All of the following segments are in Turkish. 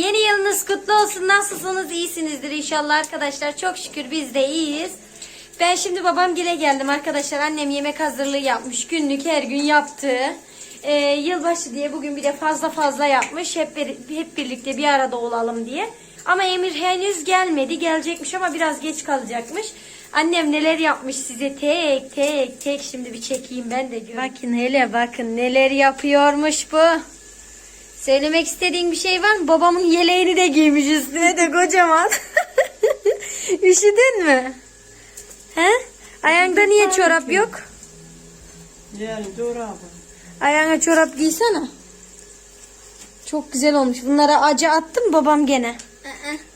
yeni yılınız kutlu olsun. Nasılsınız? İyisinizdir inşallah arkadaşlar. Çok şükür biz de iyiyiz. Ben şimdi babam gile geldim arkadaşlar. Annem yemek hazırlığı yapmış. Günlük her gün yaptığı. Ee, yılbaşı diye bugün bir de fazla fazla yapmış. Hep, bir- hep birlikte bir arada olalım diye. Ama Emir henüz gelmedi. Gelecekmiş ama biraz geç kalacakmış. Annem neler yapmış size tek tek tek şimdi bir çekeyim ben de göreyim. Bakın hele bakın neler yapıyormuş bu. Söylemek istediğin bir şey var mı? Babamın yeleğini de giymiş üstüne de kocaman. Üşüdün mü? He? Ayağında niye çorap yok? Yani doğru abi. Ayağına çorap giysene. Çok güzel olmuş. Bunlara acı attım babam gene.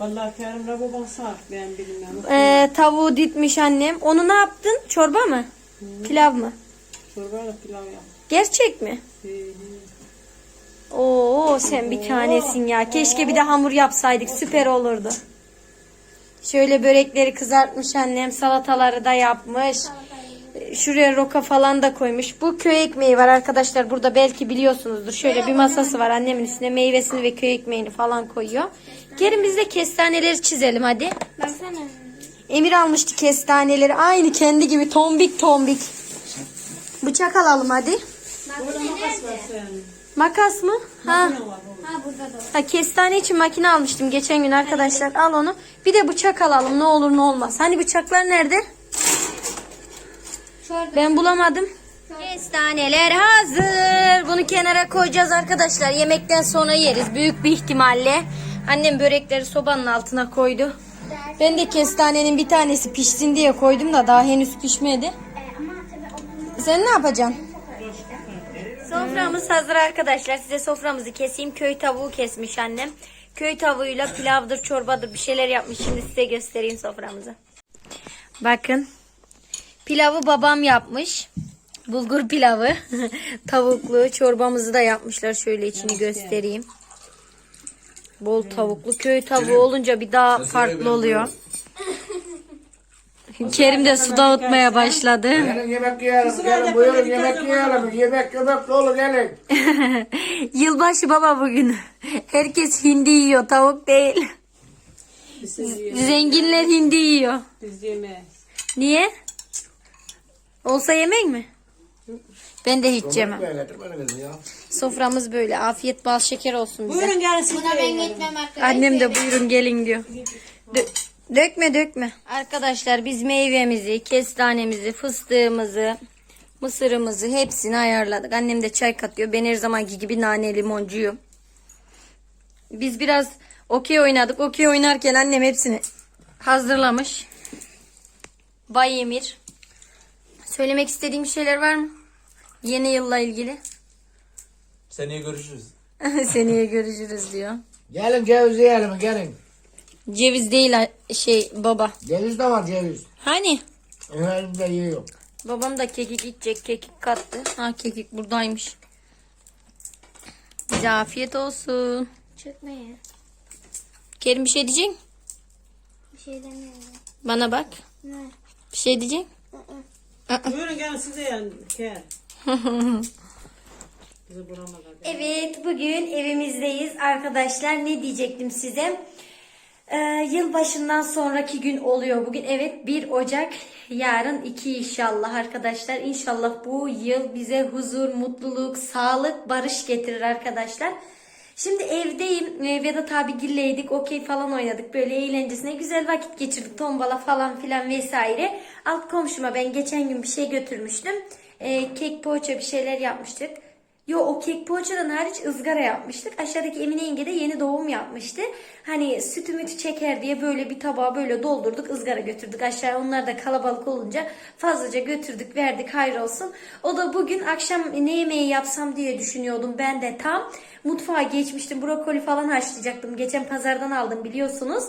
Vallahi Kerim'le baban sağ ben bilmem. Ee, tavuğu ditmiş annem. Onu ne yaptın? Çorba mı? Pilav mı? Çorbayla pilav yap. Gerçek mi? Ee, Oo sen bir tanesin ya. Keşke bir de hamur yapsaydık. Süper olurdu. Şöyle börekleri kızartmış annem. Salataları da yapmış. Şuraya roka falan da koymuş. Bu köy ekmeği var arkadaşlar. Burada belki biliyorsunuzdur. Şöyle bir masası var. Annemin üstüne meyvesini ve köy ekmeğini falan koyuyor. Gelin biz de kestaneleri çizelim hadi. Baksana. Emir almıştı kestaneleri. Aynı kendi gibi tombik tombik. Bıçak alalım hadi. Burada makas mı? Ha. Ha burada da var. Ha kestane için makine almıştım geçen gün arkadaşlar. Al onu. Bir de bıçak alalım ne olur ne olmaz. Hani bıçaklar nerede? Şurada. Ben bulamadım. Kestaneler hazır. Bunu kenara koyacağız arkadaşlar. Yemekten sonra yeriz büyük bir ihtimalle. Annem börekleri sobanın altına koydu. Ben de kestanenin bir tanesi pişsin diye koydum da daha henüz pişmedi. Sen ne yapacaksın? Soframız hazır arkadaşlar. Size soframızı keseyim. Köy tavuğu kesmiş annem. Köy tavuğuyla pilavdır, çorbadır bir şeyler yapmış. Şimdi size göstereyim soframızı. Bakın. Pilavı babam yapmış. Bulgur pilavı. Tavuklu. Çorbamızı da yapmışlar. Şöyle içini göstereyim. Bol tavuklu. Köy tavuğu olunca bir daha farklı oluyor. Kerim de su dağıtmaya başladı. Gelin yemek yiyelim, gelin buyurun yemek yiyelim. Yemek yemek dolu gelin. Yılbaşı baba bugün. Herkes hindi yiyor, tavuk değil. Zenginler hindi yiyor. Biz yemeyiz. Niye? Olsa yemek mi? Ben de hiç yemem. Soframız böyle. Afiyet bal şeker olsun bize. Buyurun gelin siz Buna ben gitmem arkadaşlar. Annem de buyurun gelin diyor. Dö- dökme dökme. Arkadaşlar biz meyvemizi, kestanemizi, fıstığımızı, mısırımızı hepsini ayarladık. Annem de çay katıyor. Ben her zamanki gibi nane limoncuyum. Biz biraz okey oynadık. Okey oynarken annem hepsini hazırlamış. Bay Emir. Söylemek istediğim bir şeyler var mı? Yeni yılla ilgili. Seneye görüşürüz. Seneye görüşürüz diyor. Gelin ceviz yiyelim gelin. Ceviz değil şey baba. Ceviz de var ceviz. Hani? Efendim de yiyor. Babam da kekik içecek. Kekik kattı. Ha kekik buradaymış. Bize afiyet olsun. Çökmeye. Kerim bir şey diyecek? Bir şey demiyorum. Bana bak. Ne? Bir şey diyecek Buyurun gelin siz de yiyin. Ker. Bizi bulamadılar. Evet bugün evimizdeyiz arkadaşlar. Ne diyecektim size? Ee, yılbaşından sonraki gün oluyor bugün. Evet 1 Ocak yarın 2 inşallah arkadaşlar. İnşallah bu yıl bize huzur, mutluluk, sağlık, barış getirir arkadaşlar. Şimdi evdeyim. Ee, Vedat abigilleydik. Okey falan oynadık. Böyle eğlencesine güzel vakit geçirdik. Tombala falan filan vesaire. Alt komşuma ben geçen gün bir şey götürmüştüm. Ee, kek poğaça bir şeyler yapmıştık. Yo o kek poğaçadan hariç ızgara yapmıştık. Aşağıdaki Emine yenge de yeni doğum yapmıştı. Hani sütü mütü çeker diye böyle bir tabağa böyle doldurduk ızgara götürdük aşağıya. Onlar da kalabalık olunca fazlaca götürdük verdik hayır olsun. O da bugün akşam ne yemeği yapsam diye düşünüyordum ben de tam. Mutfağa geçmiştim brokoli falan haşlayacaktım. Geçen pazardan aldım biliyorsunuz.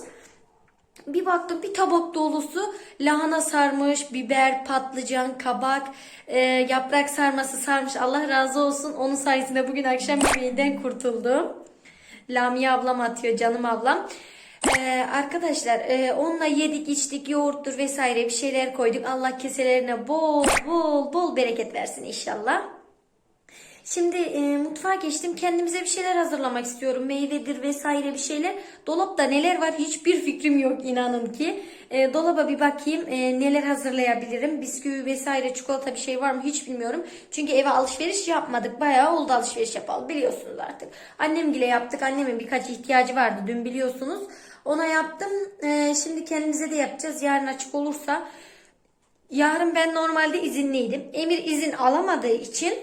Bir baktım bir tabak dolusu lahana sarmış, biber, patlıcan, kabak, e, yaprak sarması sarmış. Allah razı olsun. Onun sayesinde bugün akşam yemeğinden kurtuldum. Lamia ablam atıyor canım ablam. E, arkadaşlar e, onunla yedik içtik yoğurttur vesaire bir şeyler koyduk. Allah keselerine bol bol bol bereket versin inşallah. Şimdi e, mutfağa geçtim. Kendimize bir şeyler hazırlamak istiyorum. Meyvedir vesaire bir şeyler. Dolapta neler var hiçbir fikrim yok inanın ki. E, dolaba bir bakayım e, neler hazırlayabilirim. Bisküvi vesaire çikolata bir şey var mı hiç bilmiyorum. Çünkü eve alışveriş yapmadık. Bayağı oldu alışveriş yapalı biliyorsunuz artık. Annemgile yaptık. Annemin birkaç ihtiyacı vardı dün biliyorsunuz. Ona yaptım. E, şimdi kendimize de yapacağız. Yarın açık olursa. Yarın ben normalde izinliydim. Emir izin alamadığı için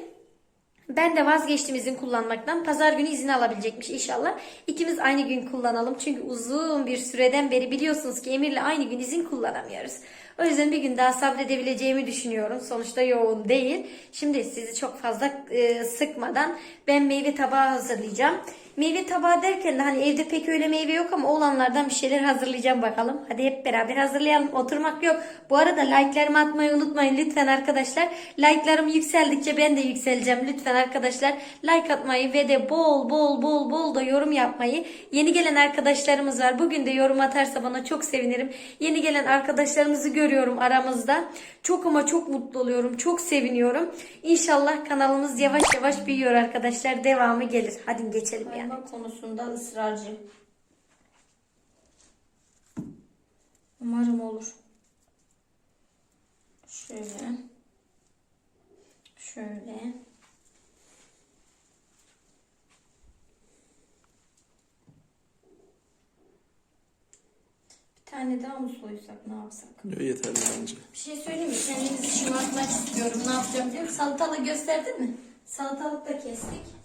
ben de vazgeçtim izin kullanmaktan. Pazar günü izin alabilecekmiş inşallah. İkimiz aynı gün kullanalım. Çünkü uzun bir süreden beri biliyorsunuz ki Emir'le aynı gün izin kullanamıyoruz. O yüzden bir gün daha sabredebileceğimi düşünüyorum. Sonuçta yoğun değil. Şimdi sizi çok fazla e, sıkmadan ben meyve tabağı hazırlayacağım. Meyve tabağı derken de hani evde pek öyle meyve yok ama olanlardan bir şeyler hazırlayacağım bakalım. Hadi hep beraber hazırlayalım. Oturmak yok. Bu arada like'larımı atmayı unutmayın lütfen arkadaşlar. Like'larım yükseldikçe ben de yükseleceğim. Lütfen arkadaşlar like atmayı ve de bol bol bol bol da yorum yapmayı. Yeni gelen arkadaşlarımız var. Bugün de yorum atarsa bana çok sevinirim. Yeni gelen arkadaşlarımızı görüyorum aramızda. Çok ama çok mutlu oluyorum. Çok seviniyorum. İnşallah kanalımız yavaş yavaş büyüyor arkadaşlar. Devamı gelir. Hadi geçelim yani. konusunda ısrarcı. Umarım olur. Şöyle. Şöyle. Bir tane daha mı soysak ne yapsak? Yok yeterli bence. Bir şey söyleyeyim mi? Kendimizi şımartmak istiyorum. Ne yapacağım diyorum. Salatalık gösterdin mi? Salatalık da kestik.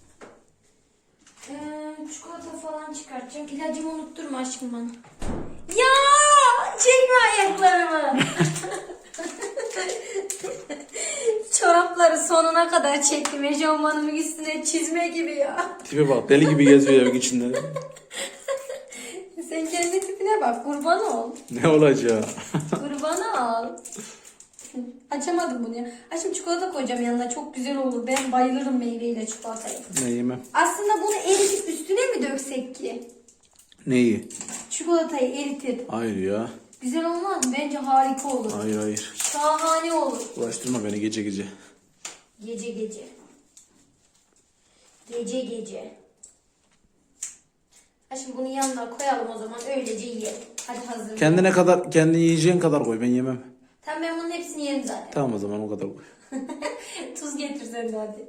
Çikolata falan çıkartacağım. İlacımı unutturma aşkım bana. Ya çekme ayaklarımı. Çorapları sonuna kadar çektim. Eşofmanımın üstüne çizme gibi ya. Tipe bak deli gibi geziyor evin içinde. Sen kendi tipine bak. Kurban ol. ne olacak? Kurban ol. Açamadım bunu ya. Aşkım çikolata koyacağım yanına. Çok güzel olur. Ben bayılırım meyveyle çikolatayı. ne yemem. Aslında bunu eritip üstüne mi döksek ki? Neyi? Çikolatayı eritip. Hayır ya. Güzel olmaz mı? Bence harika olur. Hayır hayır. Şahane olur. Uğraştırma beni gece gece. Gece gece. Gece gece. Ha şimdi bunu yanına koyalım o zaman öylece yiyelim. Hadi hazır. Kendine kadar, kendi yiyeceğin kadar koy ben yemem. Tamam ben bunun hepsini yerim zaten. Tamam o zaman o kadar. Tuz getir sen de hadi.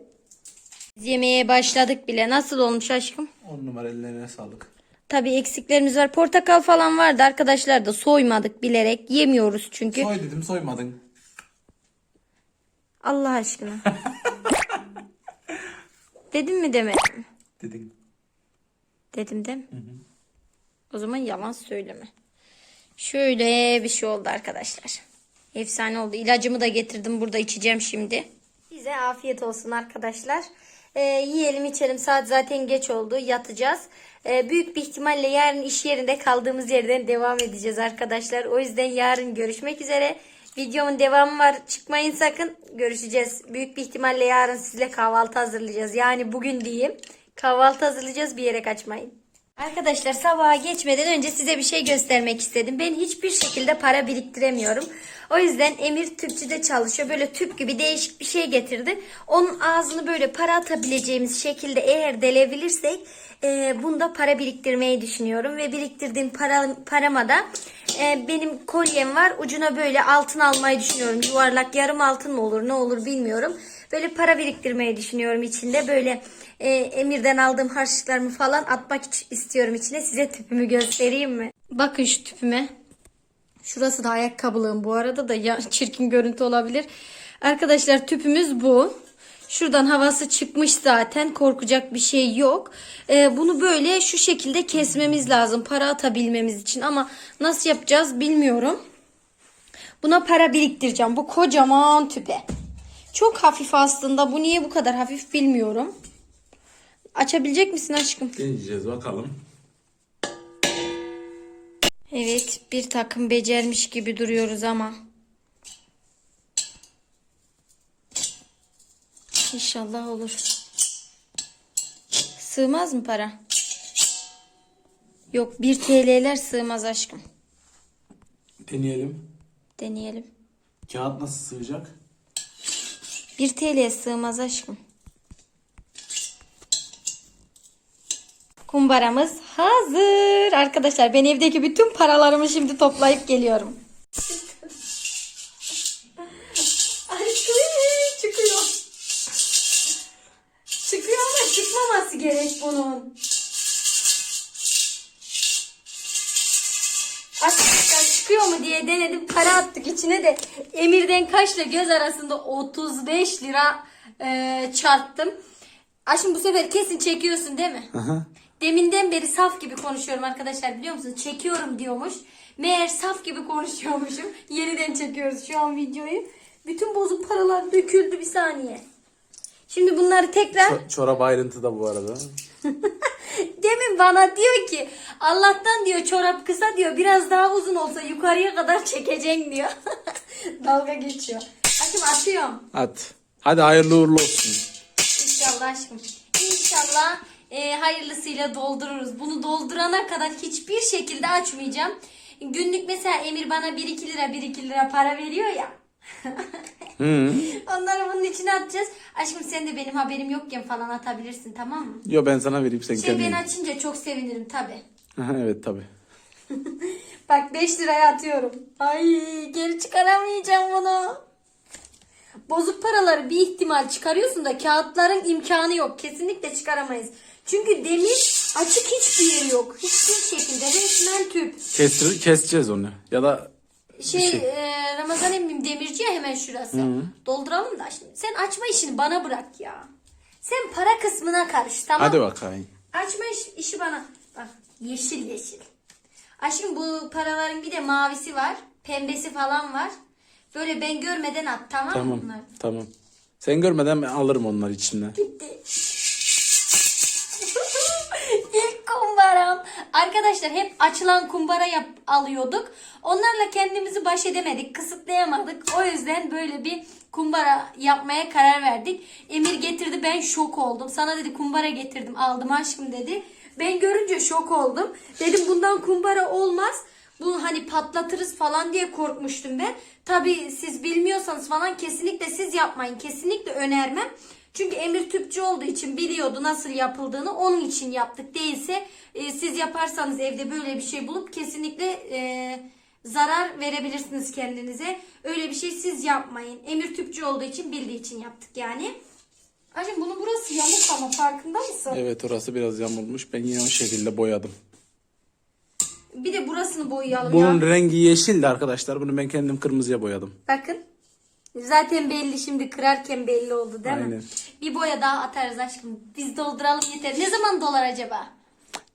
Biz yemeğe başladık bile. Nasıl olmuş aşkım? On numara ellerine sağlık. Tabii eksiklerimiz var. Portakal falan vardı arkadaşlar da soymadık bilerek. Yemiyoruz çünkü. Soy dedim soymadın. Allah aşkına. Dedim mi demedim mi? Dedin. Dedim değil mi? O zaman yalan söyleme. Şöyle bir şey oldu arkadaşlar. Efsane oldu. İlacımı da getirdim. Burada içeceğim şimdi. Size afiyet olsun arkadaşlar. Ee, yiyelim içelim. Saat zaten geç oldu. Yatacağız. Ee, büyük bir ihtimalle yarın iş yerinde kaldığımız yerden devam edeceğiz arkadaşlar. O yüzden yarın görüşmek üzere. Videomun devamı var. Çıkmayın sakın. Görüşeceğiz. Büyük bir ihtimalle yarın sizle kahvaltı hazırlayacağız. Yani bugün diyeyim. Kahvaltı hazırlayacağız. Bir yere kaçmayın. Arkadaşlar sabaha geçmeden önce size bir şey göstermek istedim. Ben hiçbir şekilde para biriktiremiyorum. O yüzden Emir tüpçüde çalışıyor. Böyle tüp gibi değişik bir şey getirdi. Onun ağzını böyle para atabileceğimiz şekilde eğer delebilirsek e, bunda para biriktirmeyi düşünüyorum. Ve biriktirdiğim para, parama da e, benim kolyem var. Ucuna böyle altın almayı düşünüyorum. Yuvarlak yarım altın mı olur ne olur bilmiyorum. Böyle para biriktirmeyi düşünüyorum içinde. Böyle e, Emir'den aldığım harçlıklarımı falan atmak istiyorum içine. Size tüpümü göstereyim mi? Bakın şu tüpüme. Şurası da ayakkabılığım bu arada da ya çirkin görüntü olabilir. Arkadaşlar tüpümüz bu. Şuradan havası çıkmış zaten. Korkacak bir şey yok. Ee, bunu böyle şu şekilde kesmemiz lazım. Para atabilmemiz için. Ama nasıl yapacağız bilmiyorum. Buna para biriktireceğim. Bu kocaman tüpe. Çok hafif aslında. Bu niye bu kadar hafif bilmiyorum. Açabilecek misin aşkım? Deneyeceğiz bakalım. Evet, bir takım becermiş gibi duruyoruz ama. İnşallah olur. Sığmaz mı para? Yok, 1 TL'ler sığmaz aşkım. Deneyelim. Deneyelim. Kağıt nasıl sığacak? 1 TL'ye sığmaz aşkım. Kumbaramız hazır. Arkadaşlar ben evdeki bütün paralarımı şimdi toplayıp geliyorum. Aşkım çıkıyor. Çıkıyor ama çıkmaması gerek bunun. Diye denedim. Para attık içine de Emir'den kaşla göz arasında 35 lira e, çarptım. Aşkım bu sefer kesin çekiyorsun değil mi? Deminden beri saf gibi konuşuyorum arkadaşlar biliyor musunuz? Çekiyorum diyormuş. Meğer saf gibi konuşuyormuşum. Yeniden çekiyoruz şu an videoyu. Bütün bozuk paralar döküldü bir saniye. Şimdi bunları tekrar Ço- çorap ayrıntıda bu arada. Demin bana diyor ki Allah'tan diyor çorap kısa diyor biraz daha uzun olsa yukarıya kadar çekeceksin diyor. Dalga geçiyor. Aşkım atıyorum. At. Hadi hayırlı uğurlu olsun. İnşallah aşkım. İnşallah e, hayırlısıyla doldururuz. Bunu doldurana kadar hiçbir şekilde açmayacağım. Günlük mesela Emir bana 1-2 lira 1-2 lira para veriyor ya. Hı. Onları bunun içine atacağız. Aşkım sen de benim haberim yokken falan atabilirsin tamam mı? Yo ben sana vereyim sen Şey kendin. ben açınca çok sevinirim tabi. Evet tabi. Bak 5 liraya atıyorum. Ay geri çıkaramayacağım bunu. Bozuk paraları bir ihtimal çıkarıyorsun da kağıtların imkanı yok. Kesinlikle çıkaramayız. Çünkü demir açık hiçbir yeri yok. Hiçbir şekilde resmen tüp. Kestir, keseceğiz onu. Ya da Şey, şey. e, Ramazan emmim demirci ya hemen şurası. Dolduralım da şimdi. Sen açma işini bana bırak ya. Sen para kısmına karış tamam hadi bakayım. Açma iş- işi bana. Bak yeşil yeşil. Aşkım bu paraların bir de mavisi var. Pembesi falan var. Böyle ben görmeden at tamam, mı Tamam. bunlar? Tamam. Sen görmeden ben alırım onlar içinden. Bitti. İlk kumbaram. Arkadaşlar hep açılan kumbara yap alıyorduk. Onlarla kendimizi baş edemedik, kısıtlayamadık. O yüzden böyle bir kumbara yapmaya karar verdik. Emir getirdi ben şok oldum. Sana dedi kumbara getirdim aldım aşkım dedi. Ben görünce şok oldum. Dedim bundan kumbara olmaz. Bu hani patlatırız falan diye korkmuştum ben. Tabi siz bilmiyorsanız falan kesinlikle siz yapmayın. Kesinlikle önermem. Çünkü Emir tüpçü olduğu için biliyordu nasıl yapıldığını. Onun için yaptık. Değilse e, siz yaparsanız evde böyle bir şey bulup kesinlikle e, zarar verebilirsiniz kendinize. Öyle bir şey siz yapmayın. Emir tüpçü olduğu için bildiği için yaptık yani. Aşkım bunun burası yamuk ama farkında mısın? Evet orası biraz yamulmuş. Ben yine o şekilde boyadım. Bir de burasını boyayalım Bunun ya. rengi yeşildi arkadaşlar. Bunu ben kendim kırmızıya boyadım. Bakın. Zaten belli şimdi kırarken belli oldu değil mi? Aynen. Bir boya daha atarız aşkım. Biz dolduralım yeter. Ne zaman dolar acaba?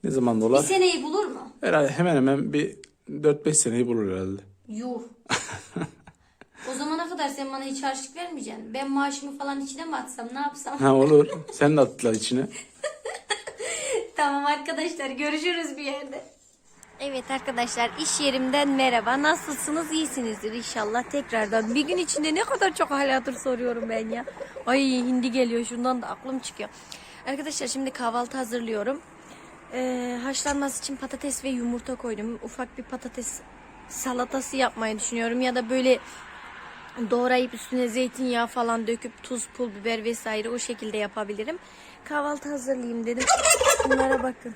Ne zaman Bir dolar? seneyi bulur mu? Herhalde hemen hemen bir 4-5 seneyi bulur herhalde. Yuh. o zamana kadar sen bana hiç harçlık vermeyeceksin. Ben maaşımı falan içine mi atsam ne yapsam? Ha olur. Sen de attılar içine. tamam arkadaşlar görüşürüz bir yerde. Evet arkadaşlar iş yerimden merhaba. Nasılsınız? İyisinizdir inşallah tekrardan. Bir gün içinde ne kadar çok hal hatır soruyorum ben ya. Ay hindi geliyor şundan da aklım çıkıyor. Arkadaşlar şimdi kahvaltı hazırlıyorum. Ee, haşlanması için patates ve yumurta koydum. Ufak bir patates salatası yapmayı düşünüyorum. Ya da böyle doğrayıp üstüne zeytinyağı falan döküp tuz, pul biber vesaire o şekilde yapabilirim. Kahvaltı hazırlayayım dedim. Bunlara bakın.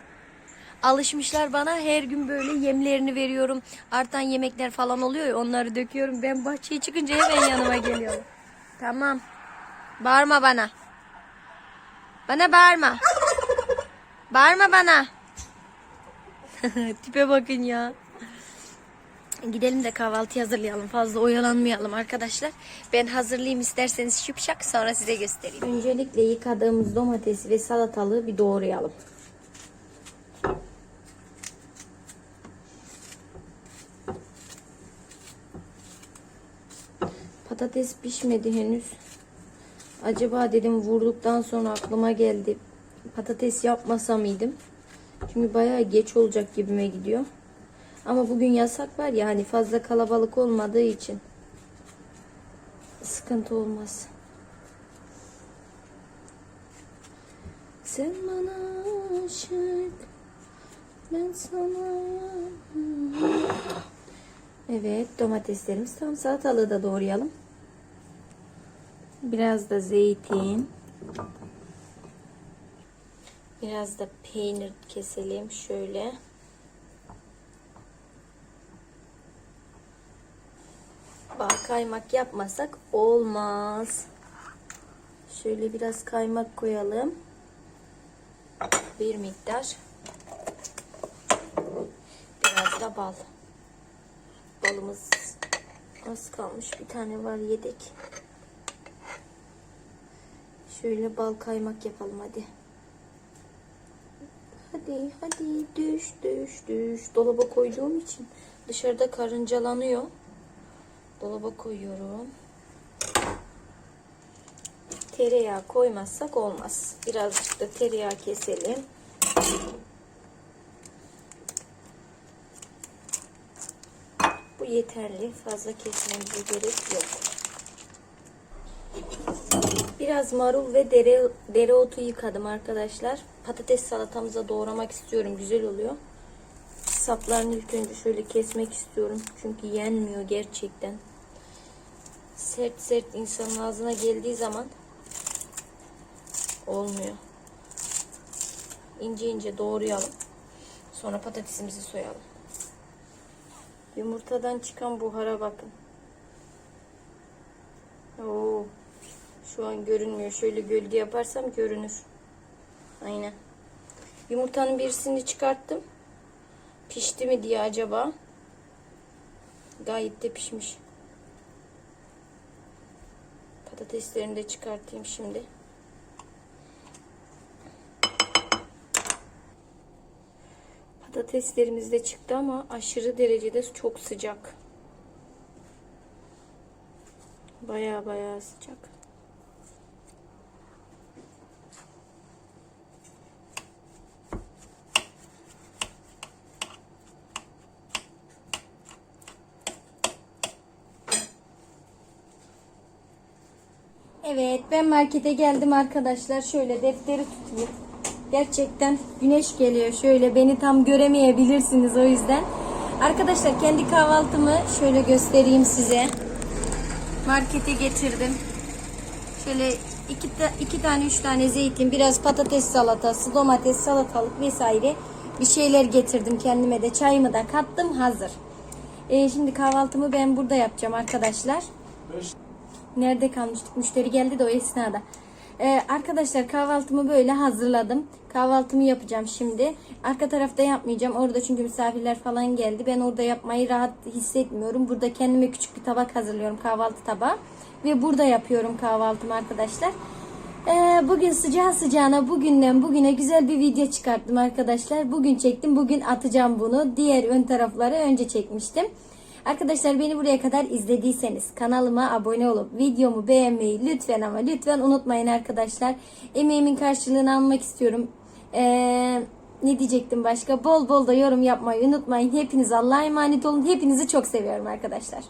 Alışmışlar bana her gün böyle yemlerini veriyorum. Artan yemekler falan oluyor ya onları döküyorum. Ben bahçeye çıkınca hemen yanıma geliyorum. Tamam. Bağırma bana. Bana bağırma. Bağırma bana. Tipe bakın ya. Gidelim de kahvaltı hazırlayalım. Fazla oyalanmayalım arkadaşlar. Ben hazırlayayım isterseniz şıpşak sonra size göstereyim. Öncelikle yıkadığımız domatesi ve salatalığı bir doğrayalım. Patates pişmedi henüz. Acaba dedim vurduktan sonra aklıma geldi. Patates yapmasa mıydım? Çünkü bayağı geç olacak gibime gidiyor. Ama bugün yasak var ya hani fazla kalabalık olmadığı için sıkıntı olmaz. Sen bana aşık ben sana Evet domateslerimiz tam salatalığı da doğrayalım. Biraz da zeytin. Biraz da peynir keselim şöyle. Bal kaymak yapmasak olmaz. Şöyle biraz kaymak koyalım. Bir miktar. Biraz da bal. Balımız az kalmış. Bir tane var yedek. Şöyle bal kaymak yapalım hadi. Hadi hadi düş düş düş. Dolaba koyduğum için dışarıda karıncalanıyor. Dolaba koyuyorum. Tereyağı koymazsak olmaz. Birazcık da tereyağı keselim. Bu yeterli. Fazla kesmemize gerek yok. Biraz marul ve dere, dereotu yıkadım arkadaşlar. Patates salatamıza doğramak istiyorum. Güzel oluyor. Saplarını ilk önce şöyle kesmek istiyorum. Çünkü yenmiyor gerçekten. Sert sert insanın ağzına geldiği zaman olmuyor. İnce ince doğrayalım. Sonra patatesimizi soyalım. Yumurtadan çıkan buhara bakın. Oo. Şu an görünmüyor. Şöyle gölge yaparsam görünür. Aynen. Yumurtanın birisini çıkarttım. Pişti mi diye acaba? Gayet de pişmiş. Patateslerini de çıkartayım şimdi. Patateslerimiz de çıktı ama aşırı derecede çok sıcak. Baya baya sıcak. Evet ben markete geldim arkadaşlar. Şöyle defteri tutayım. Gerçekten güneş geliyor. Şöyle beni tam göremeyebilirsiniz o yüzden. Arkadaşlar kendi kahvaltımı şöyle göstereyim size. Markete getirdim. Şöyle iki, iki tane üç tane zeytin, biraz patates salatası, domates, salatalık vesaire bir şeyler getirdim kendime de. Çayımı da kattım hazır. Ee, şimdi kahvaltımı ben burada yapacağım arkadaşlar. Nerede kalmıştık? Müşteri geldi de o esnada. Ee, arkadaşlar kahvaltımı böyle hazırladım. Kahvaltımı yapacağım şimdi. Arka tarafta yapmayacağım. Orada çünkü misafirler falan geldi. Ben orada yapmayı rahat hissetmiyorum. Burada kendime küçük bir tabak hazırlıyorum. Kahvaltı tabağı. Ve burada yapıyorum kahvaltımı arkadaşlar. Ee, bugün sıcağı sıcağına bugünden bugüne güzel bir video çıkarttım arkadaşlar. Bugün çektim. Bugün atacağım bunu. Diğer ön tarafları önce çekmiştim. Arkadaşlar beni buraya kadar izlediyseniz kanalıma abone olup videomu beğenmeyi lütfen ama lütfen unutmayın arkadaşlar. Emeğimin karşılığını almak istiyorum. Ee, ne diyecektim başka? Bol bol da yorum yapmayı unutmayın. Hepiniz Allah'a emanet olun. Hepinizi çok seviyorum arkadaşlar.